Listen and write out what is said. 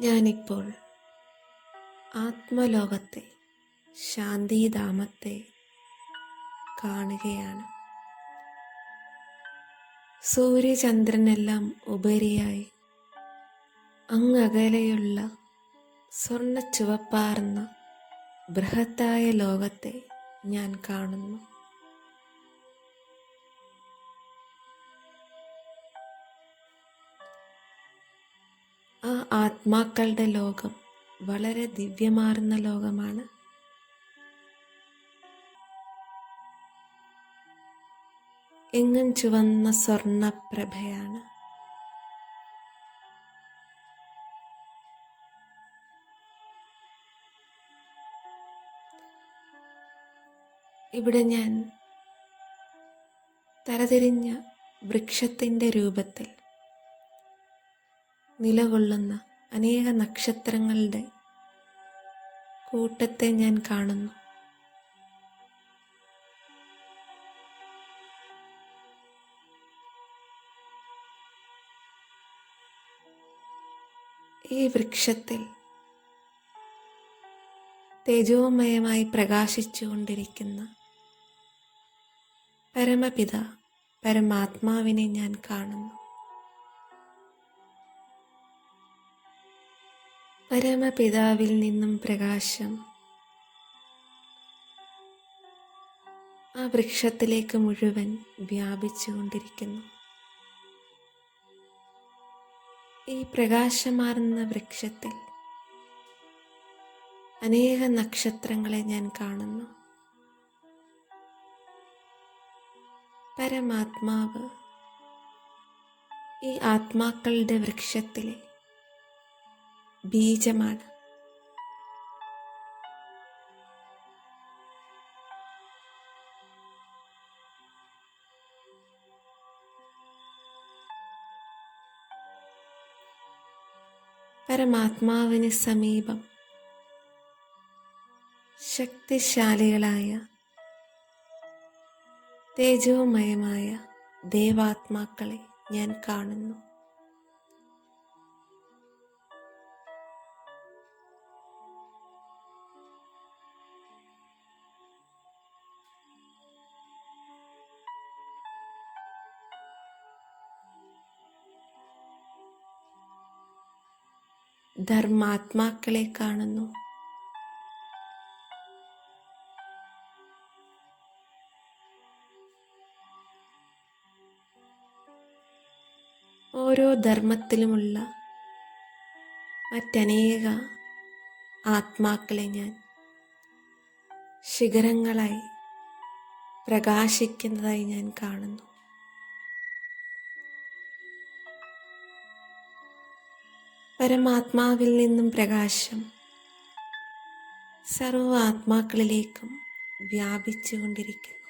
ഞാനിപ്പോൾ ആത്മലോകത്തെ ശാന്തിധാമത്തെ കാണുകയാണ്. സൂര്യചന്ദ്രനെല്ലാം ഉപരിയായി അങ്ങകലെയുള്ള സ്വർണ ചുവപ്പാർന്ന ബൃഹത്തായ ലോകത്തെ ഞാൻ കാണുന്നു. ആ ആത്മാക്കളുടെ ലോകം വളരെ ദിവ്യമാർന്ന ലോകമാണ്. എങ്ങും ചുവന്ന സ്വർണപ്രഭയാണ്. ഇവിടെ ഞാൻ തരതിരിഞ്ഞ വൃക്ഷത്തിന്റെ രൂപത്തിൽ നിലകൊള്ളുന്ന അനേക നക്ഷത്രങ്ങളുടെ കൂട്ടത്തെ ഞാൻ കാണുന്നു. ഈ വൃക്ഷത്തിൽ തേജോമയമായി പ്രകാശിച്ചുകൊണ്ടിരിക്കുന്ന പരമപിത പരമാത്മാവിനെ ഞാൻ കാണുന്നു. പരമപിതാവിൽ നിന്നും പ്രകാശം. ആ വൃക്ഷത്തിലേക്ക് മുഴുവൻ വ്യാപിച്ചുകൊണ്ടിരിക്കുന്നു. ഈ പ്രകാശമാർന്ന വൃക്ഷത്തിൽ അനേക നക്ഷത്രങ്ങളെ ഞാൻ കാണുന്നു. പരമാത്മാവ് ഈ ആത്മാക്കളുടെ വൃക്ഷത്തിലെ ബീജമാണ്. പരമാത്മാവിന് സമീപം ശക്തിശാലികളായ തേജോമയമായ ദേവാത്മാക്കളെ ഞാൻ കാണുന്നു. ധർമാത്മാക്കളെ കാണുന്നു. ഓരോ ധർമ്മത്തിലുമുള്ള മറ്റനേക ആത്മാക്കളെ ഞാൻ ശിഖരങ്ങളായി പ്രകാശിക്കുന്നതായി ഞാൻ കാണുന്നു. പരമാത്മാവിൽ നിന്നും പ്രകാശം സർവ ആത്മാക്കളിലേക്കും വ്യാപിച്ചുകൊണ്ടിരിക്കുന്നു.